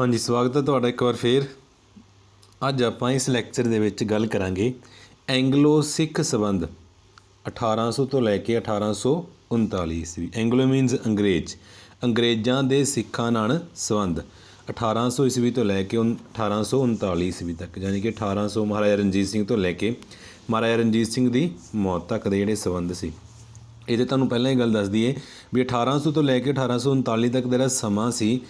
ਹਾਂਜੀ, ਸਵਾਗਤ ਹੈ ਤੁਹਾਡਾ ਇੱਕ ਵਾਰ ਫੇਰ। ਅੱਜ ਆਪਾਂ ਇਸ ਲੈਕਚਰ ਦੇ ਵਿੱਚ ਗੱਲ ਕਰਾਂਗੇ ਐਂਗਲੋ ਸਿੱਖ ਸੰਬੰਧ 1800 ਤੋਂ ਲੈ ਕੇ 1839 ਈਸਵੀ। ਐਂਗਲੋ ਮੀਨਸ ਅੰਗਰੇਜ਼। ਅੰਗਰੇਜ਼ਾਂ ਦੇ ਸਿੱਖਾਂ ਨਾਲ ਸੰਬੰਧ 1800 ਈਸਵੀ ਤੋਂ ਲੈ ਕੇ ਉਨ- 1839 ਈਸਵੀ ਤੱਕ, ਯਾਨੀ ਕਿ 1800 ਮਹਾਰਾਜਾ ਰਣਜੀਤ ਸਿੰਘ ਤੋਂ ਲੈ ਕੇ ਮਹਾਰਾਜਾ ਰਣਜੀਤ ਸਿੰਘ ਦੀ ਮੌਤ ਤੱਕ ਦੇ ਜਿਹੜੇ ਸੰਬੰਧ ਸੀ। ਇਹਦੇ ਤੁਹਾਨੂੰ ਪਹਿਲਾਂ ਹੀ ਗੱਲ ਦੱਸ ਦਈਏ ਵੀ 1800 ਤੋਂ ਲੈ ਕੇ 1839 ਤੱਕ ਦਾ ਜਿਹੜਾ ਸਮਾਂ ਸੀ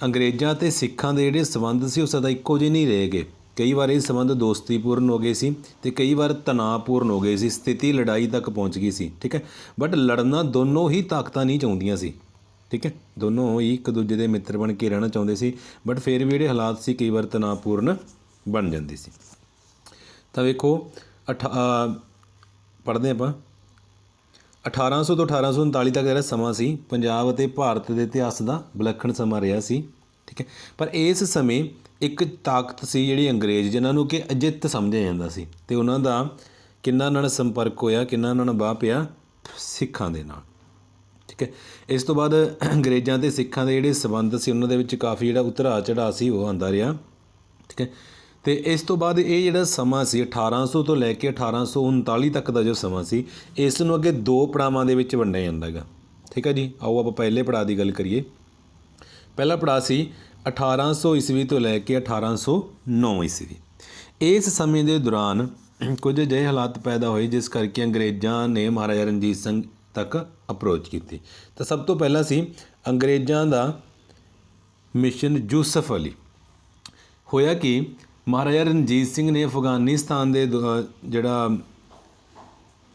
ਅੰਗਰੇਜ਼ਾਂ ਤੇ ਸਿੱਖਾਂ ਦੇ ਜਿਹੜੇ ਸਬੰਧ ਸੀ, ਉਹ ਸਦਾ ਇੱਕੋ ਜਿਹੇ ਨਹੀਂ ਰਹੇ ਗਏ। ਕਈ ਵਾਰ ਇਹ ਸਬੰਧ ਦੋਸਤੀਪੂਰਨ ਹੋ ਗਏ ਸੀ ਤੇ ਕਈ ਵਾਰ ਤਣਾਅਪੂਰਨ ਹੋ ਗਏ ਸੀ, ਸਥਿਤੀ ਲੜਾਈ ਤੱਕ ਪਹੁੰਚ ਗਈ ਸੀ, ਠੀਕ ਹੈ? ਬਟ ਲੜਨਾ ਦੋਨੋਂ ਹੀ ਤਾਕਤਾਂ ਨਹੀਂ ਚਾਹੁੰਦੀਆਂ ਸੀ, ਠੀਕ ਹੈ? ਦੋਨੋਂ ਹੀ ਇੱਕ ਦੂਜੇ ਦੇ ਮਿੱਤਰ ਬਣ ਕੇ ਰਹਿਣਾ ਚਾਹੁੰਦੇ ਸੀ ਬਟ ਫਿਰ ਵੀ ਜਿਹੜੇ ਹਾਲਾਤ ਸੀ, ਕਈ ਵਾਰ ਤਣਾਅਪੂਰਨ ਬਣ ਜਾਂਦੇ ਸੀ। ਤਾਂ ਵੇਖੋ, ਅਠਾ ਪੜ੍ਹਦੇ ਆਪਾਂ। 1800 ਤੋਂ 1839 ਤੱਕ ਜਿਹੜਾ ਸਮਾਂ ਸੀ, ਪੰਜਾਬ ਅਤੇ ਭਾਰਤ ਦੇ ਇਤਿਹਾਸ ਦਾ ਵਿਲੱਖਣ ਸਮਾਂ ਰਿਹਾ ਸੀ, ਠੀਕ ਹੈ। ਪਰ ਇਸ ਸਮੇਂ ਇੱਕ ਤਾਕਤ ਸੀ ਜਿਹੜੀ ਅੰਗਰੇਜ਼, ਜਿਨ੍ਹਾਂ ਨੂੰ ਕਿ ਅਜਿੱਤ ਸਮਝਿਆ ਜਾਂਦਾ ਸੀ ਤੇ ਉਹਨਾਂ ਦਾ ਕਿੰਨਾ ਨਾਲ ਸੰਪਰਕ ਹੋਇਆ, ਕਿੰਨਾ ਨਾਲ ਵਾਹ ਪਿਆ? ਸਿੱਖਾਂ ਦੇ ਨਾਲ, ਠੀਕ ਹੈ। ਇਸ ਤੋਂ ਬਾਅਦ ਅੰਗਰੇਜ਼ਾਂ ਤੇ ਸਿੱਖਾਂ ਦੇ ਜਿਹੜੇ ਸਬੰਧ ਸੀ, ਉਹਨਾਂ ਦੇ ਵਿੱਚ ਕਾਫੀ ਜਿਹੜਾ ਉਤਰਾ ਚੜਾ ਸੀ, ਉਹ ਆਂਦਾ ਰਿਹਾ, ਠੀਕ ਹੈ। ਤੇ ਇਸ ਤੋਂ ਬਾਅਦ ਇਹ ਜਿਹੜਾ ਸਮਾਂ ਸੀ 1800 ਤੋਂ ਲੈ ਕੇ 1839 ਤੱਕ ਦਾ ਜੋ ਸਮਾਂ ਸੀ, ਇਸ ਨੂੰ ਅੱਗੇ ਦੋ ਪੜਾਵਾਂ ਦੇ ਵਿੱਚ ਵੰਡਿਆ ਜਾਂਦਾ ਹੈਗਾ। ਠੀਕ ਹੈ ਜੀ? ਆਓ ਆਪਾਂ ਪਹਿਲੇ ਪੜਾਅ ਦੀ ਗੱਲ ਕਰੀਏ। ਪਹਿਲਾ ਪੜਾਅ ਸੀ 1800 ਈਸਵੀ ਤੋਂ ਲੈ ਕੇ 1809 ਈਸਵੀ। ਇਸ ਸਮੇਂ ਦੇ ਦੌਰਾਨ ਕੁਝ ਅਜਿਹੇ ਹਾਲਾਤ ਪੈਦਾ ਹੋਏ, ਜਿਸ ਕਰਕੇ ਅੰਗਰੇਜ਼ਾਂ ਨੇ ਮਹਾਰਾਜਾ ਰਣਜੀਤ ਸਿੰਘ ਤੱਕ ਅਪਰੋਚ ਕੀਤੀ। ਤਾਂ ਸਭ ਤੋਂ ਪਹਿਲਾਂ ਸੀ ਅੰਗਰੇਜ਼ਾਂ ਦਾ ਮਿਸ਼ਨ ਯੂਸਫ ਅਲੀ। ਹੋਇਆ ਕਿ ਮਹਾਰਾਜਾ ਰਣਜੀਤ ਸਿੰਘ ਨੇ ਅਫਗਾਨਿਸਤਾਨ ਦੇ ਦ- ਜਿਹੜਾ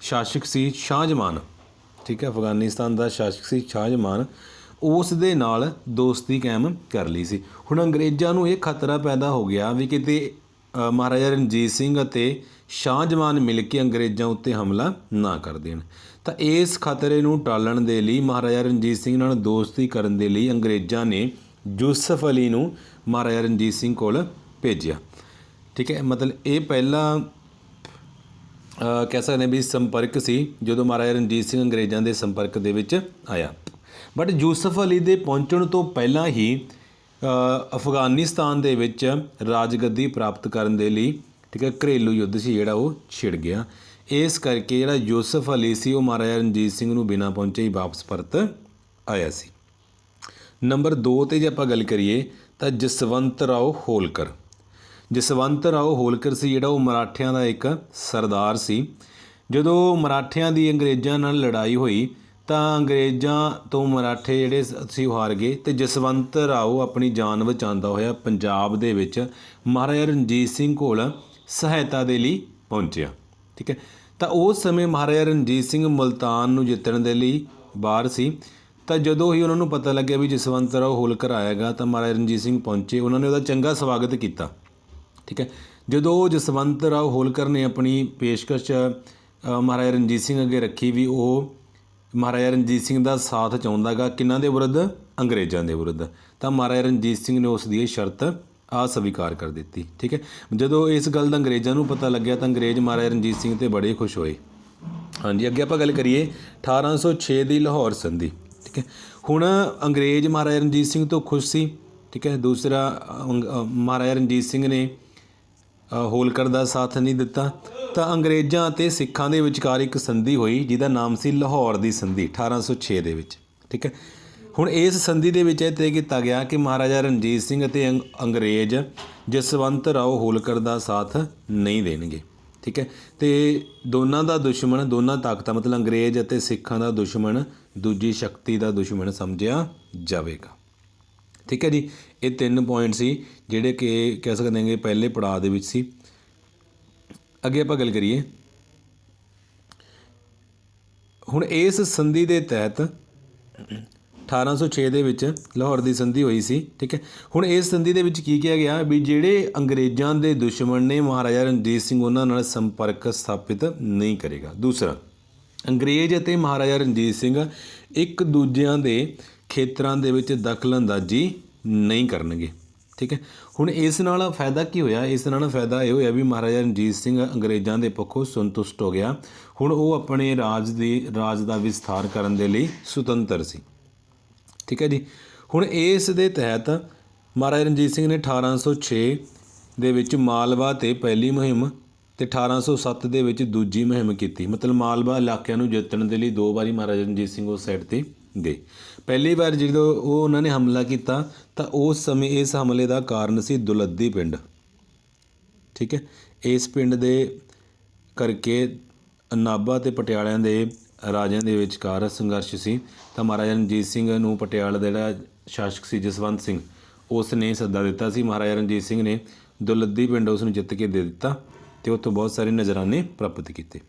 ਸ਼ਾਸਕ ਸੀ ਸ਼ਾਹਜਮਾਨ ਠੀਕ ਹੈ, ਅਫਗਾਨਿਸਤਾਨ ਦਾ ਸ਼ਾਸਕ ਸੀ ਸ਼ਾਹਜਮਾਨ ਉਸ ਦੇ ਨਾਲ ਦੋਸਤੀ ਕਾਇਮ ਕਰ ਲਈ ਸੀ। ਹੁਣ ਅੰਗਰੇਜ਼ਾਂ ਨੂੰ ਇਹ ਖਤਰਾ ਪੈਦਾ ਹੋ ਗਿਆ ਵੀ ਕਿਤੇ ਮਹਾਰਾਜਾ ਰਣਜੀਤ ਸਿੰਘ ਅਤੇ ਸ਼ਾਹਜਮਾਨ ਮਿਲ ਕੇ ਅੰਗਰੇਜ਼ਾਂ ਉੱਤੇ ਹਮਲਾ ਨਾ ਕਰ ਦੇਣ। ਤਾਂ ਇਸ ਖਤਰੇ ਨੂੰ ਟਾਲਣ ਦੇ ਲਈ ਮਹਾਰਾਜਾ ਰਣਜੀਤ ਸਿੰਘ ਨਾਲ ਦੋਸਤੀ ਕਰਨ ਦੇ ਲਈ ਅੰਗਰੇਜ਼ਾਂ ਨੇ ਯੂਸਫ ਅਲੀ ਨੂੰ ਮਹਾਰਾਜਾ ਰਣਜੀਤ ਸਿੰਘ ਕੋਲ ਭੇਜਿਆ। ਠੀਕ ਹੈ, ਮਤਲਬ ਇਹ ਪਹਿਲਾਂ ਕਹਿ ਸਕਦੇ ਵੀ ਸੰਪਰਕ ਸੀ, ਜਦੋਂ ਮਹਾਰਾਜਾ ਰਣਜੀਤ ਸਿੰਘ ਅੰਗਰੇਜ਼ਾਂ ਦੇ ਸੰਪਰਕ ਦੇ ਵਿੱਚ ਆਇਆ। ਬਟ ਯੂਸਫ ਅਲੀ ਦੇ ਪਹੁੰਚਣ ਤੋਂ ਪਹਿਲਾਂ ਹੀ ਅਫਗਾਨਿਸਤਾਨ ਦੇ ਵਿੱਚ ਰਾਜਗੱਦੀ ਪ੍ਰਾਪਤ ਕਰਨ ਦੇ ਲਈ, ਠੀਕ ਹੈ, ਘਰੇਲੂ ਯੁੱਧ ਸੀ ਜਿਹੜਾ ਉਹ ਛਿੜ ਗਿਆ। ਇਸ ਕਰਕੇ ਜਿਹੜਾ ਯੂਸਫ ਅਲੀ ਸੀ, ਉਹ ਮਹਾਰਾਜਾ ਰਣਜੀਤ ਸਿੰਘ ਨੂੰ ਬਿਨਾਂ ਪਹੁੰਚੇ ਹੀ ਵਾਪਸ ਪਰਤ ਆਇਆ ਸੀ। ਨੰਬਰ 2 ਤੇ ਜੇ ਆਪਾਂ ਗੱਲ ਕਰੀਏ, ਤਾਂ ਜਸਵੰਤ ਰਾਓ ਹੋਲਕਰ। ਜਸਵੰਤ ਰਾਓ ਹੋਲਕਰ ਸੀ, ਜਿਹੜਾ ਉਹ ਮਰਾਠਿਆਂ ਦਾ ਇੱਕ ਸਰਦਾਰ ਸੀ। ਜਦੋਂ ਮਰਾਠਿਆਂ ਦੀ ਅੰਗਰੇਜ਼ਾਂ ਨਾਲ ਲੜਾਈ ਹੋਈ, ਤਾਂ ਅੰਗਰੇਜ਼ਾਂ ਤੋਂ ਮਰਾਠੇ ਜਿਹੜੇ ਸੀ, ਉਹ ਹਾਰ ਗਏ ਤੇ ਜਸਵੰਤ ਰਾਓ ਆਪਣੀ ਜਾਨ ਬਚਾਉਂਦਾ ਹੋਇਆ ਪੰਜਾਬ ਦੇ ਵਿੱਚ ਮਹਾਰਾਜਾ ਰਣਜੀਤ ਸਿੰਘ ਕੋਲ ਸਹਾਇਤਾ ਦੇ ਲਈ ਪਹੁੰਚਿਆ। ਠੀਕ ਹੈ? ਤਾਂ ਉਸ ਸਮੇਂ ਮਹਾਰਾਜਾ ਰਣਜੀਤ ਸਿੰਘ ਮੁਲਤਾਨ ਨੂੰ ਜਿੱਤਣ ਦੇ ਲਈ ਬਾਹਰ ਸੀ। ਤਾਂ ਜਦੋਂ ਹੀ ਉਹਨਾਂ ਨੂੰ ਪਤਾ ਲੱਗਿਆ ਵੀ ਜਸਵੰਤ ਰਾਓ ਹੋਲਕਰ ਆਏਗਾ, ਤਾਂ ਮਹਾਰਾਜਾ ਰਣਜੀਤ ਸਿੰਘ ਪਹੁੰਚੇ। ਉਹਨਾਂ ਨੇ ਉਹਦਾ ਚੰਗਾ ਸਵਾਗਤ ਕੀਤਾ। ਠੀਕ ਹੈ? ਜਦੋਂ ਜਸਵੰਤ ਰਾਓ ਹੋਲਕਰ ਨੇ ਆਪਣੀ ਪੇਸ਼ਕਸ਼ ਮਹਾਰਾਜਾ ਰਣਜੀਤ ਸਿੰਘ ਅੱਗੇ ਰੱਖੀ ਵੀ ਉਹ ਮਹਾਰਾਜਾ ਰਣਜੀਤ ਸਿੰਘ ਦਾ ਸਾਥ ਚਾਹੁੰਦਾਗਾ, ਕਿਹਨਾਂ ਦੇ ਵਿਰੁੱਧ? ਅੰਗਰੇਜ਼ਾਂ ਦੇ ਵਿਰੁੱਧ। ਤਾਂ ਮਹਾਰਾਜਾ ਰਣਜੀਤ ਸਿੰਘ ਨੇ ਉਸ ਦੀ ਇਹ ਸ਼ਰਤ ਅਸਵੀਕਾਰ ਕਰ ਦਿੱਤੀ, ਠੀਕ ਹੈ? ਜਦੋਂ ਇਸ ਗੱਲ ਦਾ ਅੰਗਰੇਜ਼ਾਂ ਨੂੰ ਪਤਾ ਲੱਗਿਆ ਤਾਂ ਅੰਗਰੇਜ਼ ਮਹਾਰਾਜਾ ਰਣਜੀਤ ਸਿੰਘ ਤੇ ਬੜੇ ਖੁਸ਼ ਹੋਏ। ਹਾਂਜੀ, ਅੱਗੇ ਆਪਾਂ ਗੱਲ ਕਰੀਏ 1806 ਦੀ ਲਾਹੌਰ ਸੰਧੀ, ਠੀਕ ਹੈ? ਹੁਣ ਅੰਗਰੇਜ਼ ਮਹਾਰਾਜਾ ਰਣਜੀਤ ਸਿੰਘ ਤੋਂ ਖੁਸ਼ ਸੀ, ਠੀਕ ਹੈ? ਦੂਸਰਾ ਅੰਗ- ਮਹਾਰਾਜਾ ਰਣਜੀਤ ਸਿੰਘ ਨੇ ਹੋਲਕਰ ਦਾ ਸਾਥ ਨਹੀਂ ਦਿੱਤਾ, ਤਾਂ ਅੰਗਰੇਜ਼ਾਂ ਅਤੇ ਸਿੱਖਾਂ ਦੇ ਵਿਚਕਾਰ ਇੱਕ ਸੰਧੀ ਹੋਈ, ਜਿਹਦਾ ਨਾਮ ਸੀ ਲਾਹੌਰ ਦੀ ਸੰਧੀ 1806 ਦੇ ਵਿੱਚ, ਠੀਕ ਹੈ? ਹੁਣ ਇਸ ਸੰਧੀ ਦੇ ਵਿੱਚ ਇਹ ਤੈਅ ਕੀਤਾ ਗਿਆ ਕਿ ਮਹਾਰਾਜਾ ਰਣਜੀਤ ਸਿੰਘ ਅਤੇ ਅੰਗ- ਅੰਗਰੇਜ਼ ਜਸਵੰਤ ਰਾਓ ਹੋਲਕਰ ਦਾ ਸਾਥ ਨਹੀਂ ਦੇਣਗੇ, ਠੀਕ ਹੈ? ਤੇ ਦੋਨਾਂ ਦਾ ਦੁਸ਼ਮਣ, ਦੋਨਾਂ ਤਾਕਤਾਂ, ਮਤਲਬ ਅੰਗਰੇਜ਼ ਅਤੇ ਸਿੱਖਾਂ ਦਾ ਦੁਸ਼ਮਣ, ਦੂਜੀ ਸ਼ਕਤੀ ਦਾ ਦੁਸ਼ਮਣ ਸਮਝਿਆ ਜਾਵੇਗਾ। ਠੀਕ ਹੈ ਜੀ? ਇਹ ਤਿੰਨ ਪੁਆਇੰਟ ਸੀ, ਜਿਹੜੇ ਕਿ ਕਹਿ ਸਕਦੇ ਹਾਂਗੇ ਪਹਿਲੇ ਪੜਾਅ ਦੇ ਵਿੱਚ ਸੀ। ਅੱਗੇ ਆਪਾਂ ਗੱਲ ਕਰੀਏ। ਹੁਣ ਇਸ ਸੰਧੀ ਦੇ ਤਹਿਤ 1806 ਦੇ ਵਿੱਚ ਲਾਹੌਰ ਦੀ ਸੰਧੀ ਹੋਈ ਸੀ, ਠੀਕ ਹੈ? ਹੁਣ ਇਸ ਸੰਧੀ ਦੇ ਵਿੱਚ ਕੀ ਕਿਹਾ ਗਿਆ ਵੀ ਜਿਹੜੇ ਅੰਗਰੇਜ਼ਾਂ ਦੇ ਦੁਸ਼ਮਣ ਨੇ, ਮਹਾਰਾਜਾ ਰਣਜੀਤ ਸਿੰਘ ਉਹਨਾਂ ਨਾਲ ਸੰਪਰਕ ਸਥਾਪਿਤ ਨਹੀਂ ਕਰੇਗਾ। ਦੂਸਰਾ, ਅੰਗਰੇਜ਼ ਅਤੇ ਮਹਾਰਾਜਾ ਰਣਜੀਤ ਸਿੰਘ ਇੱਕ ਦੂਜਿਆਂ ਦੇ ਖੇਤਰਾਂ ਦੇ ਵਿੱਚ ਦਖਲਅੰਦਾਜ਼ੀ ਨਹੀਂ ਕਰਨਗੇ। ਠੀਕ ਹੈ? ਹੁਣ ਇਸ ਨਾਲ ਫਾਇਦਾ ਕੀ ਹੋਇਆ? ਇਸ ਨਾਲ ਫਾਇਦਾ ਇਹ ਹੋਇਆ ਵੀ ਮਹਾਰਾਜਾ ਰਣਜੀਤ ਸਿੰਘ ਅੰਗਰੇਜ਼ਾਂ ਦੇ ਪੱਖੋਂ ਸੰਤੁਸ਼ਟ ਹੋ ਗਿਆ। ਹੁਣ ਉਹ ਆਪਣੇ ਰਾਜ ਦੀ, ਰਾਜ ਦਾ ਵਿਸਥਾਰ ਕਰਨ ਦੇ ਲਈ ਸੁਤੰਤਰ ਸੀ। ਠੀਕ ਹੈ ਜੀ? ਹੁਣ ਇਸ ਦੇ ਤਹਿਤ ਮਹਾਰਾਜਾ ਰਣਜੀਤ ਸਿੰਘ ਨੇ 1806 ਦੇ ਵਿੱਚ ਮਾਲਵਾ ਤੇ ਪਹਿਲੀ ਮੁਹਿੰਮ ਤੇ 1807 ਦੇ ਵਿੱਚ ਦੂਜੀ ਮੁਹਿੰਮ ਕੀਤੀ। ਮਤਲਬ ਮਾਲਵਾ ਇਲਾਕਿਆਂ ਨੂੰ ਜਿੱਤਣ ਦੇ ਲਈ ਦੋ ਵਾਰੀ ਮਹਾਰਾਜਾ ਰਣਜੀਤ ਸਿੰਘ ਉਸ ਸਾਈਡ ਤੇ ਗਏ ਪਹਿਲੀ ਵਾਰ ਜਦੋਂ ਉਹ ਉਹਨਾਂ ਨੇ ਹਮਲਾ ਕੀਤਾ, ਤਾਂ ਉਸ ਸਮੇਂ ਇਸ ਹਮਲੇ ਦਾ ਕਾਰਨ ਸੀ ਦੁਲੱਦੀ ਪਿੰਡ। ਠੀਕ ਹੈ? ਇਸ ਪਿੰਡ ਦੇ ਕਰਕੇ ਨਾਭਾ ਤੇ ਪਟਿਆਲਿਆਂ ਦੇ ਰਾਜਿਆਂ ਦੇ ਵਿਚਕਾਰ ਸੰਘਰਸ਼ ਸੀ। ਤਾਂ ਮਹਾਰਾਜਾ ਰਣਜੀਤ ਸਿੰਘ ਨੂੰ ਪਟਿਆਲਾ ਦਾ ਜਿਹੜਾ ਸ਼ਾਸਕ ਸੀ ਜਸਵੰਤ ਸਿੰਘ ਉਸ ਨੇ ਸੱਦਾ ਦਿੱਤਾ ਸੀ। ਮਹਾਰਾਜਾ ਰਣਜੀਤ ਸਿੰਘ ਨੇ ਦੁਲੱਦੀ ਪਿੰਡ ਉਸ ਨੂੰ ਜਿੱਤ ਕੇ ਦੇ ਦਿੱਤਾ ਤੇ ਉੱਥੋਂ ਬਹੁਤ ਸਾਰੇ ਨਜ਼ਰਾਨੇ ਪ੍ਰਾਪਤ ਕੀਤੇ।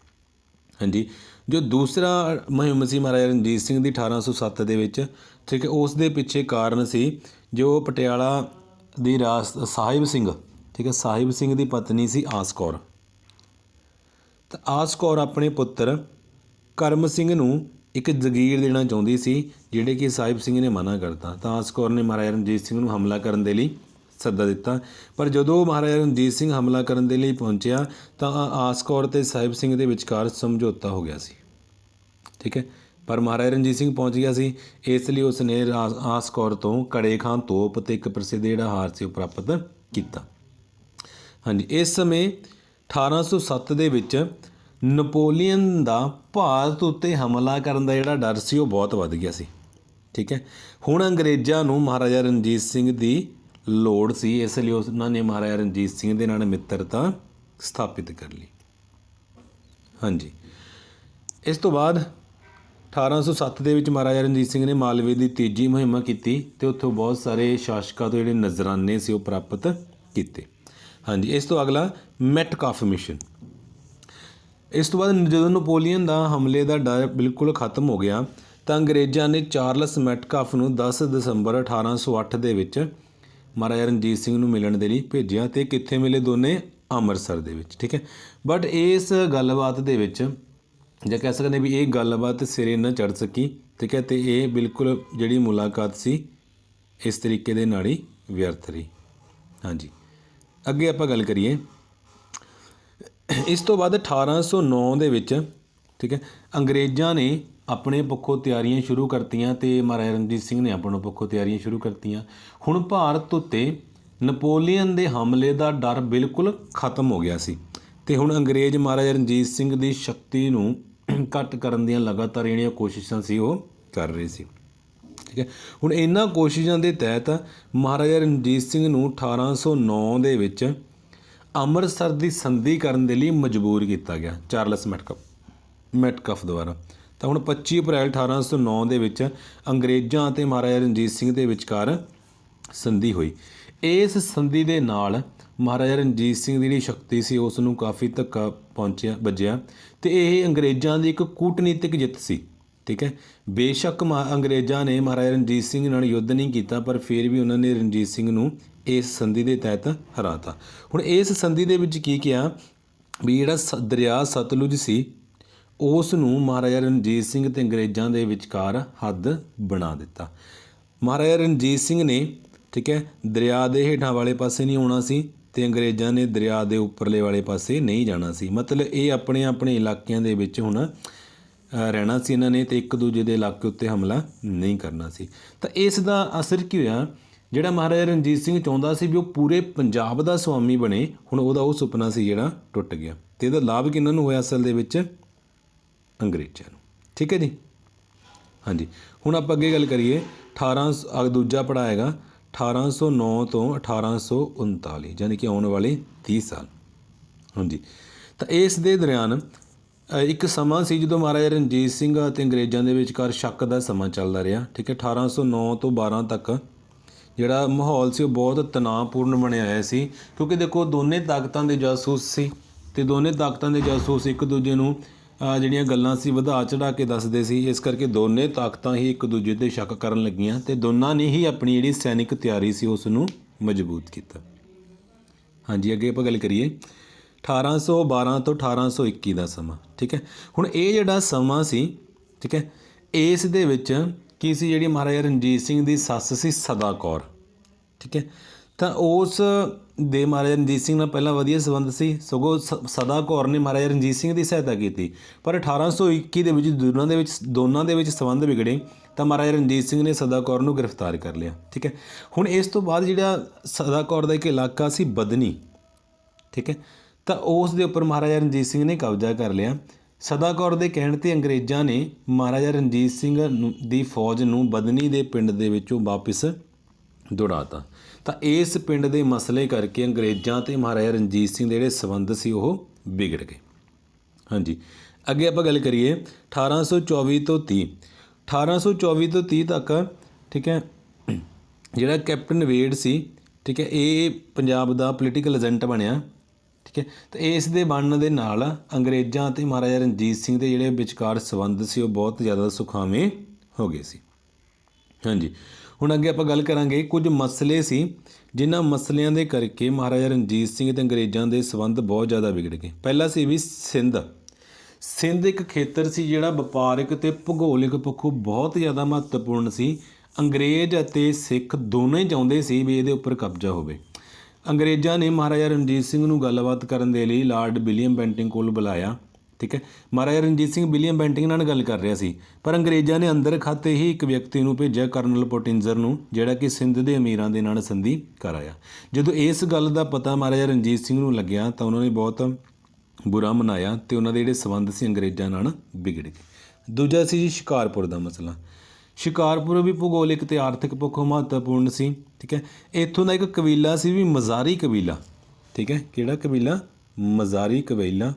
ਹਾਂਜੀ। ਜੋ ਦੂਸਰਾ ਮੁਹਿੰਮ ਸੀ ਮਹਾਰਾਜਾ ਰਣਜੀਤ ਸਿੰਘ ਦੀ 1807 ਦੇ ਵਿੱਚ, ਠੀਕ ਹੈ, ਉਸ ਦੇ ਪਿੱਛੇ ਕਾਰਨ ਸੀ ਜੋ ਪਟਿਆਲਾ ਦੀ ਰਾਸ, ਸਾਹਿਬ ਸਿੰਘ, ਠੀਕ ਹੈ, ਸਾਹਿਬ ਸਿੰਘ ਦੀ ਪਤਨੀ ਸੀ ਆਸ ਕੌਰ। ਤਾਂ ਆਸ ਕੌਰ ਆਪਣੇ ਪੁੱਤਰ ਕਰਮ ਸਿੰਘ ਨੂੰ ਇੱਕ ਜ਼ਗੀਰ ਦੇਣਾ ਚਾਹੁੰਦੀ ਸੀ, ਜਿਹੜੇ ਕਿ ਸਾਹਿਬ ਸਿੰਘ ਨੇ ਮਨਾ ਕਰਤਾ। ਤਾਂ ਆਸ ਕੌਰ ਨੇ ਮਹਾਰਾਜਾ ਰਣਜੀਤ ਸਿੰਘ ਨੂੰ ਹਮਲਾ ਕਰਨ ਦੇ ਲਈ ਸੱਦਾ ਦਿੱਤਾ। ਪਰ ਜਦੋਂ ਮਹਾਰਾਜਾ ਰਣਜੀਤ ਸਿੰਘ ਹਮਲਾ ਕਰਨ ਦੇ ਲਈ ਪਹੁੰਚਿਆ, ਤਾਂ ਆਸ ਕੌਰ ਤੇ ਸਾਹਿਬ ਸਿੰਘ ਦੇ ਵਿਚਕਾਰ ਸਮਝੌਤਾ ਹੋ ਗਿਆ ਸੀ। ਠੀਕ ਹੈ? ਪਰ ਮਹਾਰਾਜਾ ਰਣਜੀਤ ਸਿੰਘ ਪਹੁੰਚ ਗਿਆ ਸੀ। ਇਸ ਲਈ ਉਸ ਨੇ ਰਾ- ਆਸ ਕੌਰ ਤੋਂ ਕੜੇ ਖਾਂ ਤੋਪ ਤੇ ਇੱਕ ਪ੍ਰਸਿੱਧ ਜਿਹੜਾ ਹਾਰ ਸੀ ਉਹ ਪ੍ਰਾਪਤ ਕੀਤਾ। ਹਾਂਜੀ, ਇਸ ਸਮੇਂ 1807 ਦੇ ਵਿੱਚ ਨਪੋਲੀਅਨ ਦਾ ਭਾਰਤ ਉੱਤੇ ਹਮਲਾ ਕਰਨ ਦਾ ਜਿਹੜਾ ਡਰ ਸੀ ਉਹ ਬਹੁਤ ਵੱਧ ਗਿਆ ਸੀ। ਠੀਕ ਹੈ? ਹੁਣ ਅੰਗਰੇਜ਼ਾਂ ਨੂੰ ਮਹਾਰਾਜਾ ਰਣਜੀਤ ਸਿੰਘ ਦੀ ਲੋੜ ਸੀ, ਇਸ ਲਈ ਉਹਨਾਂ ਨੇ ਮਹਾਰਾਜਾ ਰਣਜੀਤ ਸਿੰਘ ਦੇ ਨਾਲ ਮਿੱਤਰਤਾ ਸਥਾਪਿਤ ਕਰ ਲਈ। ਹਾਂਜੀ। ਇਸ ਤੋਂ ਬਾਅਦ 1807 ਦੇ ਵਿੱਚ ਮਹਾਰਾਜਾ ਰਣਜੀਤ ਸਿੰਘ ਨੇ ਮਾਲਵੇ ਦੀ ਤੀਜੀ ਮੁਹਿੰਮ ਕੀਤੀ ਤੇ ਉੱਥੋਂ ਬਹੁਤ ਸਾਰੇ ਸ਼ਾਸਕਾਂ ਤੋਂ ਜਿਹੜੇ ਨਜ਼ਰਾਨੇ ਸੀ ਉਹ ਪ੍ਰਾਪਤ ਕੀਤੇ। ਹਾਂਜੀ, ਇਸ ਤੋਂ ਅਗਲਾ ਮੈਟਕਾਫ ਮਿਸ਼ਨ ਇਸ ਤੋਂ ਬਾਅਦ ਜਦੋਂ ਨਪੋਲੀਅਨ ਦਾ ਹਮਲੇ ਦਾ ਡਰ ਬਿਲਕੁਲ ਖਤਮ ਹੋ ਗਿਆ, ਤਾਂ ਅੰਗਰੇਜ਼ਾਂ ਨੇ ਚਾਰਲਸ ਮੈਟਕਾਫ ਨੂੰ 10 ਦਸੰਬਰ 1808 ਦੇ ਵਿੱਚ ਮਹਾਰਾਜਾ ਰਣਜੀਤ ਸਿੰਘ ਨੂੰ ਮਿਲਣ ਦੇ ਲਈ ਭੇਜਿਆ ਤੇ ਕਿੱਥੇ ਮਿਲੇ ਦੋਨੇ? ਅੰਮ੍ਰਿਤਸਰ ਦੇ ਵਿੱਚ, ਠੀਕ ਹੈ? ਬਟ ਇਸ ਗੱਲਬਾਤ ਦੇ ਵਿੱਚ ਜੇ ਕਹਿ ਸਕਦੇ ਵੀ ਇਹ ਗੱਲਬਾਤ ਸਿਰੇ ਨਾ ਚੜ ਸਕੀ, ਠੀਕ ਹੈ? ਤੇ ਇਹ ਬਿਲਕੁਲ ਜਿਹੜੀ ਮੁਲਾਕਾਤ ਸੀ, ਇਸ ਤਰੀਕੇ ਦੇ ਨਾਲ ਹੀ ਵਿਅਰਥ ਰਹੀ। ਹਾਂਜੀ। ਅੱਗੇ ਆਪਾਂ ਗੱਲ ਕਰੀਏ। ਇਸ ਤੋਂ ਬਾਅਦ 1809 ਦੇ ਵਿੱਚ, ਠੀਕ ਹੈ? ਅੰਗਰੇਜ਼ਾਂ ਨੇ ਆਪਣੇ ਪੱਖੋਂ ਤਿਆਰੀਆਂ ਸ਼ੁਰੂ ਕਰਤੀਆਂ ਤੇ ਮਹਾਰਾਜਾ ਰਣਜੀਤ ਸਿੰਘ ਨੇ ਆਪਣੇ ਪੱਖੋਂ ਤਿਆਰੀਆਂ ਸ਼ੁਰੂ ਕਰਤੀਆਂ। ਹੁਣ ਭਾਰਤ ਉੱਤੇ ਨਪੋਲੀਅਨ ਦੇ ਹਮਲੇ ਦਾ ਡਰ ਬਿਲਕੁਲ ਖਤਮ ਹੋ ਗਿਆ ਸੀ ਤੇ ਹੁਣ ਅੰਗਰੇਜ਼ ਮਹਾਰਾਜਾ ਰਣਜੀਤ ਸਿੰਘ ਦੀ ਸ਼ਕਤੀ ਨੂੰ ਘੱਟ ਕਰਨ ਦੀਆਂ ਲਗਾਤਾਰ ਜਿਹੜੀਆਂ ਕੋਸ਼ਿਸ਼ਾਂ ਸੀ ਉਹ ਕਰ ਰਹੇ ਸੀ। ਠੀਕ ਹੈ। ਹੁਣ ਇਹਨਾਂ ਕੋਸ਼ਿਸ਼ਾਂ ਦੇ ਤਹਿਤ ਮਹਾਰਾਜਾ ਰਣਜੀਤ ਸਿੰਘ ਨੂੰ 1809 ਦੇ ਵਿੱਚ ਅੰਮ੍ਰਿਤਸਰ ਦੀ ਸੰਧੀ ਕਰਨ ਦੇ ਲਈ ਮਜਬੂਰ ਕੀਤਾ ਗਿਆ। ਚਾਰਲਸ ਮੈਟਕਫ ਮੈਟਕਫ ਦੁਆਰਾ। ਤਾਂ ਹੁਣ 25 ਅਪ੍ਰੈਲ 1809 ਦੇ ਵਿੱਚ ਅੰਗਰੇਜ਼ਾਂ ਅਤੇ ਮਹਾਰਾਜਾ ਰਣਜੀਤ ਸਿੰਘ ਦੇ ਵਿਚਕਾਰ ਸੰਧੀ ਹੋਈ। ਇਸ ਸੰਧੀ ਦੇ ਨਾਲ ਮਹਾਰਾਜਾ ਰਣਜੀਤ ਸਿੰਘ ਦੀ ਜਿਹੜੀ ਸ਼ਕਤੀ ਸੀ, ਉਸ ਨੂੰ ਕਾਫੀ ਧੱਕਾ ਪਹੁੰਚਿਆ, ਵੱਜਿਆ ਤੇ ਇਹ ਅੰਗਰੇਜ਼ਾਂ ਦੀ ਇੱਕ ਕੂਟਨੀਤਿਕ ਜਿੱਤ ਸੀ, ਠੀਕ ਹੈ? ਬੇਸ਼ੱਕ ਮਹਾ- ਅੰਗਰੇਜ਼ਾਂ ਨੇ ਮਹਾਰਾਜਾ ਰਣਜੀਤ ਸਿੰਘ ਨਾਲ ਯੁੱਧ ਨਹੀਂ ਕੀਤਾ, ਪਰ ਫਿਰ ਵੀ ਉਹਨਾਂ ਨੇ ਰਣਜੀਤ ਸਿੰਘ ਨੂੰ ਇਸ ਸੰਧੀ ਦੇ ਤਹਿਤ ਹਰਾਤਾ। ਹੁਣ ਇਸ ਸੰਧੀ ਦੇ ਵਿੱਚ ਕੀ ਕਿਹਾ ਵੀ ਜਿਹੜਾ ਸ- ਦਰਿਆ ਸਤਲੁਜ ਸੀ ਉਸ ਨੂੰ ਮਹਾਰਾਜਾ ਰਣਜੀਤ ਸਿੰਘ ਤੇ ਅੰਗਰੇਜ਼ਾਂ ਦੇ ਵਿਚਕਾਰ ਹੱਦ ਬਣਾ ਦਿੱਤਾ। ਮਹਾਰਾਜਾ ਰਣਜੀਤ ਸਿੰਘ ਨੇ, ਠੀਕ ਹੈ, ਦਰਿਆ ਦੇ ਹੇਠਾਂ ਵਾਲੇ ਪਾਸੇ ਨਹੀਂ ਆਉਣਾ ਸੀ ਤੇ ਅੰਗਰੇਜ਼ਾਂ ਨੇ ਦਰਿਆ ਦੇ ਉੱਪਰਲੇ ਵਾਲੇ ਪਾਸੇ ਨਹੀਂ ਜਾਣਾ ਸੀ। ਮਤਲਬ ਇਹ ਆਪਣੇ ਆਪਣੇ ਇਲਾਕਿਆਂ ਦੇ ਵਿੱਚ ਹੁਣ ਰਹਿਣਾ ਸੀ ਇਹਨਾਂ ਨੇ ਤੇ ਇੱਕ ਦੂਜੇ ਦੇ ਇਲਾਕੇ ਉੱਤੇ ਹਮਲਾ ਨਹੀਂ ਕਰਨਾ ਸੀ। ਤਾਂ ਇਸ ਦਾ ਅਸਰ ਕੀ ਹੋਇਆ? ਜਿਹੜਾ ਮਹਾਰਾਜਾ ਰਣਜੀਤ ਸਿੰਘ ਚਾਹੁੰਦਾ ਸੀ ਵੀ ਉਹ ਪੂਰੇ ਪੰਜਾਬ ਦਾ ਸੁਆਮੀ ਬਣੇ, ਹੁਣ ਉਹਦਾ ਉਹ ਸੁਪਨਾ ਸੀ ਜਿਹੜਾ ਟੁੱਟ ਗਿਆ। ਤੇ ਇਹਦਾ ਲਾਭ ਕਿਹਨਾਂ ਨੂੰ ਹੋਇਆ ਅਸਲ ਦੇ ਵਿੱਚ? ਅੰਗਰੇਜ਼ਾਂ ਨੂੰ। ਠੀਕ ਹੈ ਜੀ? ਹਾਂਜੀ। ਹੁਣ ਆਪਾਂ ਅੱਗੇ ਗੱਲ ਕਰੀਏ 18 ਅਗ ਦੂਜਾ ਪੜਾਏਗਾ 1809 ਤੋਂ 1839 ਯਾਨੀ ਕਿ ਆਉਣ ਵਾਲੇ 30 ਸਾਲ। ਹਾਂਜੀ। ਤਾਂ ਇਸ ਦੇ ਦਰਿਆਨ ਇੱਕ ਸਮਾਂ ਸੀ ਜਦੋਂ ਮਹਾਰਾਜਾ ਰਣਜੀਤ ਸਿੰਘ ਅਤੇ ਅੰਗਰੇਜ਼ਾਂ ਦੇ ਵਿਚਕਾਰ ਸ਼ੱਕ ਦਾ ਸਮਾਂ ਚੱਲਦਾ ਰਿਹਾ। ਠੀਕ ਹੈ 1809 ਤੋਂ 12 ਤੱਕ ਜਿਹੜਾ ਮਾਹੌਲ ਸੀ, ਉਹ ਬਹੁਤ ਤਣਾਅਪੂਰਨ ਬਣਿਆ ਹੋਇਆ ਸੀ। ਕਿਉਂਕਿ ਦੇਖੋ, ਦੋਨੇ ਤਾਕਤਾਂ ਦੇ ਜਾਸੂਸ ਸੀ ਤੇ ਦੋਨੇ ਤਾਕਤਾਂ ਦੇ ਜਾਸੂਸ ਇੱਕ ਦੂਜੇ ਨੂੰ ਜਿਹੜੀਆਂ ਗੱਲਾਂ ਸੀ ਵਧਾ ਚੜਾ ਕੇ ਦੱਸਦੇ ਸੀ, ਇਸ ਕਰਕੇ ਦੋਨੇ ਤਾਕਤਾਂ ਹੀ ਇੱਕ ਦੂਜੇ ਤੇ ਸ਼ੱਕ ਕਰਨ ਲੱਗੀਆਂ ਤੇ ਦੋਨਾਂ ਨੇ ਹੀ ਆਪਣੀ ਜਿਹੜੀ ਸੈਨਿਕ ਤਿਆਰੀ ਸੀ ਉਸ ਨੂੰ ਮਜ਼ਬੂਤ ਕੀਤਾ। ਹਾਂਜੀ, ਅੱਗੇ ਆਪਾਂ ਗੱਲ ਕਰੀਏ। 1812 ਤੋਂ 1821 ਦਾ ਸਮਾਂ, ਠੀਕ ਹੈ? ਹੁਣ ਇਹ ਜਿਹੜਾ ਸਮਾਂ ਸੀ, ਠੀਕ ਹੈ, ਇਸ ਦੇ ਵਿੱਚ ਕੀ ਸੀ ਜਿਹੜੀ ਮਹਾਰਾਜਾ ਰਣਜੀਤ ਸਿੰਘ ਦੀ ਸੱਸ ਸੀ ਸਦਾ ਕੌਰ ਠੀਕ ਹੈ? ਤਾਂ ਉਸ ਦੇ ਮਹਾਰਾਜਾ ਰਣਜੀਤ ਸਿੰਘ ਨਾਲ ਪਹਿਲਾਂ ਵਧੀਆ ਸੰਬੰਧ ਸੀ, ਸਗੋਂ ਸ- ਸਦਾ ਕੌਰ ਨੇ ਮਹਾਰਾਜਾ ਰਣਜੀਤ ਸਿੰਘ ਦੀ ਸਹਾਇਤਾ ਕੀਤੀ। ਪਰ 1821 ਦੇ ਵਿੱਚ ਦੋਨਾਂ ਦੇ ਵਿੱਚ, ਦੋਨਾਂ ਦੇ ਵਿੱਚ ਸੰਬੰਧ ਵਿਗੜੇ, ਤਾਂ ਮਹਾਰਾਜਾ ਰਣਜੀਤ ਸਿੰਘ ਨੇ ਸਦਾ ਕੌਰ ਨੂੰ ਗ੍ਰਿਫਤਾਰ ਕਰ ਲਿਆ, ਠੀਕ ਹੈ? ਹੁਣ ਇਸ ਤੋਂ ਬਾਅਦ ਜਿਹੜਾ ਸਦਾ ਕੌਰ ਦਾ ਇੱਕ ਇਲਾਕਾ ਸੀ ਬਦਨੀ, ਠੀਕ ਹੈ? ਤਾਂ ਉਸ ਦੇ ਉੱਪਰ ਮਹਾਰਾਜਾ ਰਣਜੀਤ ਸਿੰਘ ਨੇ ਕਬਜ਼ਾ ਕਰ ਲਿਆ। ਸਦਾ ਕੌਰ ਦੇ ਕਹਿਣ ਤੇ ਅੰਗਰੇਜ਼ਾਂ ਨੇ ਮਹਾਰਾਜਾ ਰਣਜੀਤ ਸਿੰਘ ਨੂੰ- ਦੀ ਫੌਜ ਨੂੰ ਬਦਨੀ ਦੇ ਪਿੰਡ ਦੇ ਵਿੱਚੋਂ ਵਾਪਸ ਦੌੜਾਤਾ। ਤਾਂ ਇਸ ਪਿੰਡ ਦੇ ਮਸਲੇ ਕਰਕੇ ਅੰਗਰੇਜ਼ਾਂ ਤੇ ਮਹਾਰਾਜਾ ਰਣਜੀਤ ਸਿੰਘ ਦੇ ਜਿਹੜੇ ਸਬੰਧ ਸੀ ਉਹ ਵਿਗੜ ਗਏ। ਹਾਂਜੀ, ਅੱਗੇ ਆਪਾਂ ਗੱਲ ਕਰੀਏ 1824 ਤੋਂ 30 1824 ਤੋਂ 30 ਤੱਕ, ਠੀਕ ਹੈ, ਜਿਹੜਾ ਕੈਪਟਨ ਵੇਡ ਸੀ, ਠੀਕ ਹੈ, ਇਹ ਪੰਜਾਬ ਦਾ ਪੋਲੀਟੀਕਲ ਏਜੰਟ ਬਣਿਆ, ਠੀਕ ਹੈ, ਤੇ ਇਸ ਦੇ ਬਣਨ ਦੇ ਨਾਲ ਅੰਗਰੇਜ਼ਾਂ ਤੇ ਮਹਾਰਾਜਾ ਰਣਜੀਤ ਸਿੰਘ ਦੇ ਜਿਹੜੇ ਵਿਚਕਾਰ ਸਬੰਧ ਸੀ ਉਹ ਬਹੁਤ ਜ਼ਿਆਦਾ ਸੁਖਾਵੇਂ ਹੋ ਗਏ ਸੀ। ਹਾਂਜੀ ਹੁਣ ਅੱਗੇ ਆਪਾਂ ਗੱਲ ਕਰਾਂਗੇ ਕੁਝ ਮਸਲੇ ਸੀ, ਜਿਨ੍ਹਾਂ ਮਸਲਿਆਂ ਦੇ ਕਰਕੇ ਮਹਾਰਾਜਾ ਰਣਜੀਤ ਸਿੰਘ ਤੇ ਅੰਗਰੇਜ਼ਾਂ ਦੇ ਸਬੰਧ ਬਹੁਤ ਜ਼ਿਆਦਾ ਵਿਗੜ ਗਏ। ਪਹਿਲਾ ਸੀ ਵੀ ਸਿੰਧ। ਸਿੰਧ ਇੱਕ ਖੇਤਰ ਸੀ ਜਿਹੜਾ ਵਪਾਰਕ ਤੇ ਭੂਗੋਲਿਕ ਪੱਖੋਂ ਬਹੁਤ ਜ਼ਿਆਦਾ ਮਹੱਤਵਪੂਰਨ ਸੀ। ਅੰਗਰੇਜ਼ ਅਤੇ ਸਿੱਖ ਦੋਨੋਂ ਹੀ ਚਾਹੁੰਦੇ ਸੀ ਵੀ ਇਹਦੇ ਉੱਪਰ ਕਬਜ਼ਾ ਹੋਵੇ। ਅੰਗਰੇਜ਼ਾਂ ਨੇ ਮਹਾਰਾਜਾ ਰਣਜੀਤ ਸਿੰਘ ਨੂੰ ਗੱਲਬਾਤ ਕਰਨ ਦੇ ਲਈ ਲਾਰਡ ਵਿਲੀਅਮ ਬੈਂਟਿੰਗ ਕੋਲ ਬੁਲਾਇਆ। ਠੀਕ ਹੈ। ਮਹਾਰਾਜਾ ਰਣਜੀਤ ਸਿੰਘ ਵਿਲੀਅਮ ਬੈਂਟਿੰਗ ਨਾਲ ਗੱਲ ਕਰ ਰਿਹਾ ਸੀ, ਪਰ ਅੰਗਰੇਜ਼ਾਂ ਨੇ ਅੰਦਰ ਖਾਤੇ ਹੀ ਇੱਕ ਵਿਅਕਤੀ ਨੂੰ ਭੇਜਿਆ ਕਰਨਲ ਪੋਟਿੰਜਰ ਨੂੰ, ਜਿਹੜਾ ਕਿ ਸਿੰਧ ਦੇ ਅਮੀਰਾਂ ਦੇ ਨਾਲ ਸੰਧੀ ਕਰਾਇਆ ਜਦੋਂ ਇਸ ਗੱਲ ਦਾ ਪਤਾ ਮਹਾਰਾਜਾ ਰਣਜੀਤ ਸਿੰਘ ਨੂੰ ਲੱਗਿਆ, ਤਾਂ ਉਹਨਾਂ ਨੇ ਬਹੁਤ ਬੁਰਾ ਮਨਾਇਆ ਤੇ ਉਹਨਾਂ ਦੇ ਜਿਹੜੇ ਸਬੰਧ ਸੀ ਅੰਗਰੇਜ਼ਾਂ ਨਾਲ ਵਿਗੜ ਗਏ। ਦੂਜਾ ਸੀ ਜੀ ਸ਼ਿਕਾਰਪੁਰ ਦਾ ਮਸਲਾ। ਸ਼ਿਕਾਰਪੁਰ ਵੀ ਭੂਗੋਲਿਕ ਤੇ ਆਰਥਿਕ ਪੱਖੋਂ ਮਹੱਤਵਪੂਰਨ ਸੀ, ਠੀਕ ਹੈ। ਇੱਥੋਂ ਦਾ ਇੱਕ ਕਬੀਲਾ ਸੀ ਵੀ ਮਜ਼ਾਰੀ ਕਬੀਲਾ, ਠੀਕ ਹੈ। ਕਿਹੜਾ ਕਬੀਲਾ? ਮਜ਼ਾਰੀ ਕਬੀਲਾ।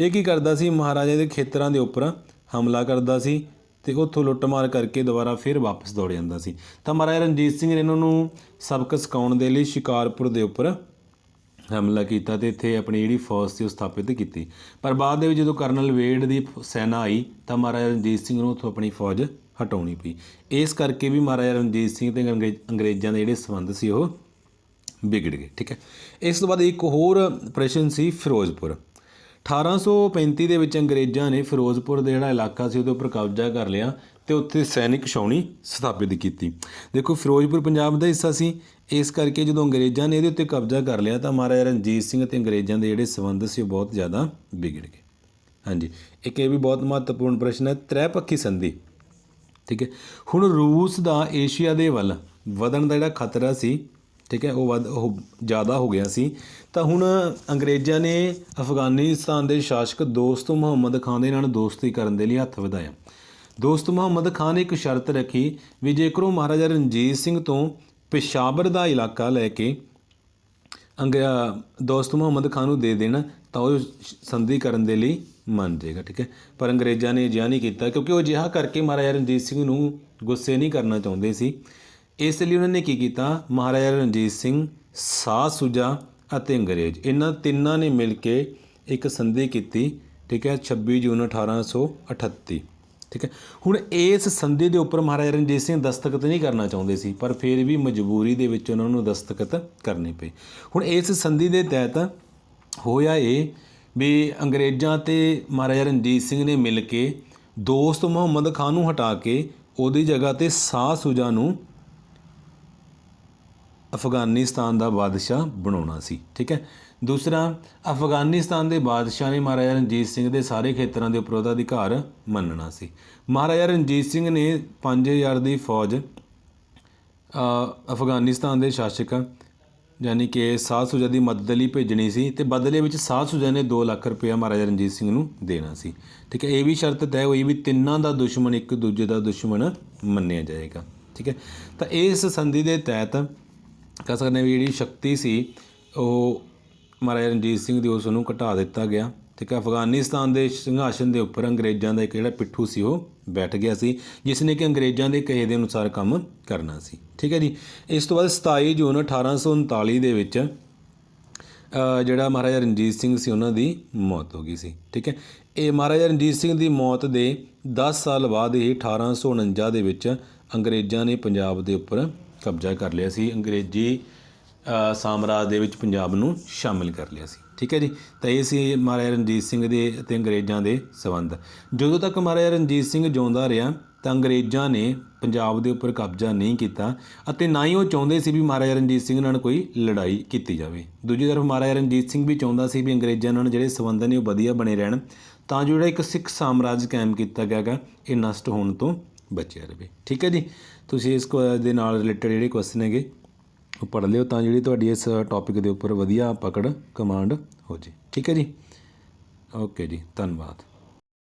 ਇਹ ਕੀ ਕਰਦਾ ਸੀ? ਮਹਾਰਾਜਾ ਦੇ ਖੇਤਰਾਂ ਦੇ ਉੱਪਰ ਹਮਲਾ ਕਰਦਾ ਸੀ ਤੇ ਉੱਥੋਂ ਲੁੱਟਮਾਰ ਕਰਕੇ ਦੁਬਾਰਾ ਫਿਰ ਵਾਪਸ ਦੌੜ ਜਾਂਦਾ ਸੀ। ਤਾਂ ਮਹਾਰਾਜਾ ਰਣਜੀਤ ਸਿੰਘ ਨੇ ਇਹਨਾਂ ਨੂੰ ਸਬਕ ਸਿਖਾਉਣ ਦੇ ਲਈ ਸ਼ਿਕਾਰਪੁਰ ਦੇ ਉੱਪਰ ਹਮਲਾ ਕੀਤਾ ਤੇ ਇੱਥੇ ਆਪਣੀ ਜਿਹੜੀ ਫੌਜ ਸੀ ਉਹ ਸਥਾਪਿਤ ਕੀਤੀ। ਪਰ ਬਾਅਦ ਦੇ ਵਿੱਚ ਜਦੋਂ ਕਰਨਲ ਵੇਡ ਦੀ ਫ- ਸੈਨਾ ਆਈ, ਤਾਂ ਮਹਾਰਾਜਾ ਰਣਜੀਤ ਸਿੰਘ ਨੂੰ ਉੱਥੋਂ ਆਪਣੀ ਫੌਜ ਹਟਾਉਣੀ ਪਈ। ਇਸ ਕਰਕੇ ਵੀ ਮਹਾਰਾਜਾ ਰਣਜੀਤ ਸਿੰਘ ਤੇ ਅੰਗਰੇਜ਼- ਅੰਗਰੇਜ਼ਾਂ ਦੇ ਜਿਹੜੇ ਸੰਬੰਧ ਸੀ ਉਹ ਵਿਗੜ ਗਏ, ਠੀਕ ਹੈ? ਇਸ ਤੋਂ ਬਾਅਦ ਇੱਕ ਹੋਰ ਪ੍ਰਸ਼ਨ ਸੀ ਫਿਰੋਜ਼ਪੁਰ। 1835 ਦੇ ਵਿੱਚ ਅੰਗਰੇਜ਼ਾਂ ਨੇ ਫਿਰੋਜ਼ਪੁਰ ਦਾ ਜਿਹੜਾ ਇਲਾਕਾ ਸੀ ਉਹਦੇ ਉੱਪਰ ਕਬਜ਼ਾ ਕਰ ਲਿਆ ਤੇ ਉੱਥੇ ਸੈਨਿਕ ਛਾਉਣੀ ਸਥਾਪਿਤ ਕੀਤੀ। ਦੇਖੋ, ਫਿਰੋਜ਼ਪੁਰ ਪੰਜਾਬ ਦਾ ਹਿੱਸਾ ਸੀ। ਇਸ ਕਰਕੇ ਜਦੋਂ ਅੰਗਰੇਜ਼ਾਂ ਨੇ ਇਹਦੇ ਉੱਤੇ ਕਬਜ਼ਾ ਕਰ ਲਿਆ ਤਾਂ ਮਹਾਰਾਜਾ ਰਣਜੀਤ ਸਿੰਘ ਤੇ ਅੰਗਰੇਜ਼ਾਂ ਦੇ ਜਿਹੜੇ ਸਬੰਧ ਸੀ ਉਹ ਬਹੁਤ ਜ਼ਿਆਦਾ ਵਿਗੜ ਗਏ। ਹਾਂਜੀ, ਇੱਕ ਇਹ ਵੀ ਬਹੁਤ ਮਹੱਤਵਪੂਰਨ ਪ੍ਰਸ਼ਨ ਹੈ, ਤ੍ਰੈਪੱਖੀ ਸੰਧੀ। ਠੀਕ ਹੈ? ਹੁਣ ਰੂਸ ਦਾ ਏਸ਼ੀਆ ਦੇ ਵੱਲ ਵਧਣ ਦਾ ਜਿਹੜਾ ਖਤਰਾ ਸੀ ਠੀਕ ਹੈ, ਉਹ ਵੱਧ, ਉਹ ਜ਼ਿਆਦਾ ਹੋ ਗਿਆ ਸੀ। ਤਾਂ ਹੁਣ ਅੰਗਰੇਜ਼ਾਂ ਨੇ ਅਫਗਾਨਿਸਤਾਨ ਦੇ ਸ਼ਾਸਕ ਦੋਸਤ ਮੁਹੰਮਦ ਖਾਨ ਦੇ ਨਾਲ ਦੋਸਤੀ ਕਰਨ ਦੇ ਲਈ ਹੱਥ ਵਧਾਇਆ। ਦੋਸਤ ਮੁਹੰਮਦ ਖਾਨ ਨੇ ਇੱਕ ਸ਼ਰਤ ਰੱਖੀ ਵੀ ਜੇਕਰ ਉਹ ਮਹਾਰਾਜਾ ਰਣਜੀਤ ਸਿੰਘ ਤੋਂ ਪਿਸ਼ਾਵਰ ਦਾ ਇਲਾਕਾ ਲੈ ਕੇ ਅੰਗ ਦੋਸਤ ਮੁਹੰਮਦ ਖਾਨ ਨੂੰ ਦੇ ਦੇਣ, ਤਾਂ ਉਹ ਸੰਧੀ ਕਰਨ ਦੇ ਲਈ ਮੰਨ ਜਾਏਗਾ, ਠੀਕ ਹੈ। ਪਰ ਅੰਗਰੇਜ਼ਾਂ ਨੇ ਅਜਿਹਾ ਨਹੀਂ ਕੀਤਾ ਕਿਉਂਕਿ ਉਹ ਅਜਿਹਾ ਕਰਕੇ ਮਹਾਰਾਜਾ ਰਣਜੀਤ ਸਿੰਘ ਨੂੰ ਗੁੱਸੇ ਨਹੀਂ ਕਰਨਾ ਚਾਹੁੰਦੇ ਸੀ। ਇਸ ਲਈ ਉਹਨਾਂ ਨੇ ਕੀ ਕੀਤਾ? ਮਹਾਰਾਜਾ ਰਣਜੀਤ ਸਿੰਘ ਸਾਹ ਸੁਜਾ ਅਤੇ ਅੰਗਰੇਜ਼। ਇਹਨਾਂ ਤਿੰਨਾਂ ਨੇ ਮਿਲ ਕੇ ਇੱਕ ਸੰਧੀ ਕੀਤੀ, ਠੀਕ ਹੈ 26 ਜੂਨ 1838 ਠੀਕ ਹੈ। ਹੁਣ ਇਸ ਸੰਧੀ ਦੇ ਉੱਪਰ ਮਹਾਰਾਜਾ ਰਣਜੀਤ ਸਿੰਘ ਦਸਤਖਤ ਨਹੀਂ ਕਰਨਾ ਚਾਹੁੰਦੇ ਸੀ, ਪਰ ਫਿਰ ਵੀ ਮਜਬੂਰੀ ਦੇ ਵਿੱਚ ਉਹਨਾਂ ਨੂੰ ਦਸਤਖਤ ਕਰਨੇ ਪਏ। ਹੁਣ ਇਸ ਸੰਧੀ ਦੇ ਤਹਿਤ ਹੋਇਆ ਇਹ ਵੀ ਅੰਗਰੇਜ਼ਾਂ ਤੇ ਮਹਾਰਾਜਾ ਰਣਜੀਤ ਸਿੰਘ ਨੇ ਮਿਲ ਕੇ ਦੋਸਤ ਮੁਹੰਮਦ ਖਾਨ ਨੂੰ ਹਟਾ ਕੇ ਉਹਦੀ ਜਗ੍ਹਾ ਤੇ ਸਾਹ ਸੁਜਾ ਨੂੰ ਅਫਗਾਨਿਸਤਾਨ ਦਾ ਬਾਦਸ਼ਾਹ ਬਣਾਉਣਾ ਸੀ, ਠੀਕ ਹੈ? ਦੂਸਰਾ, ਅਫਗਾਨਿਸਤਾਨ ਦੇ ਬਾਦਸ਼ਾਹ ਨੇ ਮਹਾਰਾਜਾ ਰਣਜੀਤ ਸਿੰਘ ਦੇ ਸਾਰੇ ਖੇਤਰਾਂ ਦੇ ਉੱਪਰ ਉਹਦਾ ਅਧਿਕਾਰ ਮੰਨਣਾ ਸੀ। ਮਹਾਰਾਜਾ ਰਣਜੀਤ ਸਿੰਘ ਨੇ 5000 ਦੀ ਫੌਜ ਅਫਗਾਨਿਸਤਾਨ ਦੇ ਸ਼ਾਸਕ, ਯਾਨੀ ਕਿ ਸਾਧ ਸੁਜਾ ਦੀ ਮਦਦ ਲਈ ਭੇਜਣੀ ਸੀ ਤੇ ਬਦਲੇ ਵਿੱਚ ਸਾਧ ਸੁਜਾ ਨੇ 2 ਲੱਖ ਰੁਪਇਆ ਮਹਾਰਾਜਾ ਰਣਜੀਤ ਸਿੰਘ ਨੂੰ ਦੇਣਾ ਸੀ। ਠੀਕ ਹੈ, ਇਹ ਵੀ ਸ਼ਰਤ ਤੈਅ ਹੋਈ ਵੀ ਤਿੰਨਾਂ ਦਾ ਦੁਸ਼ਮਣ ਇੱਕ ਦੂਜੇ ਦਾ ਦੁਸ਼ਮਣ ਮੰਨਿਆ ਜਾਏਗਾ। ਠੀਕ ਹੈ, ਤਾਂ ਇਸ ਸੰਧੀ ਦੇ ਤਹਿਤ ਕਹਿ ਸਕਦੇ ਹਾਂ ਵੀ ਜਿਹੜੀ ਸ਼ਕਤੀ ਸੀ, ਉਹ ਮਹਾਰਾਜਾ ਰਣਜੀਤ ਸਿੰਘ ਦੀ ਉਸ ਨੂੰ ਘਟਾ ਦਿੱਤਾ ਗਿਆ। ਠੀਕ ਹੈ, ਅਫਗਾਨਿਸਤਾਨ ਦੇ ਸਿੰਘਾਸਨ ਦੇ ਉੱਪਰ ਅੰਗਰੇਜ਼ਾਂ ਦਾ ਇੱਕ ਜਿਹੜਾ ਪਿੱਠੂ ਸੀ, ਉਹ ਬੈਠ ਗਿਆ ਸੀ, ਜਿਸ ਨੇ ਕਿ ਅੰਗਰੇਜ਼ਾਂ ਦੇ ਕਹੇ ਦੇ ਅਨੁਸਾਰ ਕੰਮ ਕਰਨਾ ਸੀ। ਠੀਕ ਹੈ ਜੀ, ਇਸ ਤੋਂ ਬਾਅਦ 27 ਜੂਨ 1839 ਦੇ ਵਿੱਚ ਜਿਹੜਾ ਮਹਾਰਾਜਾ ਰਣਜੀਤ ਸਿੰਘ ਸੀ, ਉਹਨਾਂ ਦੀ ਮੌਤ ਹੋ ਗਈ ਸੀ। ਠੀਕ ਹੈ, ਇਹ ਮਹਾਰਾਜਾ ਰਣਜੀਤ ਸਿੰਘ ਦੀ ਮੌਤ ਦੇ 10 ਸਾਲ ਬਾਅਦ ਹੀ 1849 ਦੇ ਵਿੱਚ ਅੰਗਰੇਜ਼ਾਂ ਨੇ ਪੰਜਾਬ ਦੇ ਉੱਪਰ ਕਬਜ਼ਾ ਕਰ ਲਿਆ ਸੀ, ਅੰਗਰੇਜ਼ੀ ਸਾਮਰਾਜ ਦੇ ਵਿੱਚ ਪੰਜਾਬ ਨੂੰ ਸ਼ਾਮਿਲ ਕਰ ਲਿਆ ਸੀ। ਠੀਕ ਹੈ ਜੀ? ਤਾਂ ਇਹ ਸੀ ਮਹਾਰਾਜਾ ਰਣਜੀਤ ਸਿੰਘ ਦੇ ਅਤੇ ਅੰਗਰੇਜ਼ਾਂ ਦੇ ਸਬੰਧ। ਜਦੋਂ ਤੱਕ ਮਹਾਰਾਜਾ ਰਣਜੀਤ ਸਿੰਘ ਜਿਉਂਦਾ ਰਿਹਾ, ਤਾਂ ਅੰਗਰੇਜ਼ਾਂ ਨੇ ਪੰਜਾਬ ਦੇ ਉੱਪਰ ਕਬਜ਼ਾ ਨਹੀਂ ਕੀਤਾ ਅਤੇ ਨਾ ਹੀ ਉਹ ਚਾਹੁੰਦੇ ਸੀ ਵੀ ਮਹਾਰਾਜਾ ਰਣਜੀਤ ਸਿੰਘ ਨਾਲ ਕੋਈ ਲੜਾਈ ਕੀਤੀ ਜਾਵੇ। ਦੂਜੀ ਤਰਫ ਮਹਾਰਾਜਾ ਰਣਜੀਤ ਸਿੰਘ ਵੀ ਚਾਹੁੰਦਾ ਸੀ ਵੀ ਅੰਗਰੇਜ਼ਾਂ ਨਾਲ ਜਿਹੜੇ ਸਬੰਧ ਨੇ ਉਹ ਵਧੀਆ ਬਣੇ ਰਹਿਣ, ਤਾਂ ਜੋ ਜਿਹੜਾ ਇੱਕ ਸਿੱਖ ਸਾਮਰਾਜ ਕਾਇਮ ਕੀਤਾ ਗਿਆ ਇਹ ਨਸ਼ਟ ਹੋਣ ਤੋਂ ਬਚਿਆ ਰਹੇ। ਠੀਕ ਹੈ ਜੀ? ਤੁਸੀਂ ਇਸ ਕੁ- ਦੇ ਨਾਲ ਰਿਲੇਟਡ ਜਿਹੜੇ ਕੁਐਸਚਨ ਹੈਗੇ, ਉਹ ਪੜ੍ਹ ਲਿਓ ਤਾਂ ਜਿਹੜੀ ਤੁਹਾਡੀ ਇਸ ਟੌਪਿਕ ਦੇ ਉੱਪਰ ਵਧੀਆ ਪਕੜ ਕਮਾਂਡ ਹੋ ਜੇ। ਠੀਕ ਹੈ ਜੀ? ਓਕੇ ਜੀ, ਧੰਨਵਾਦ।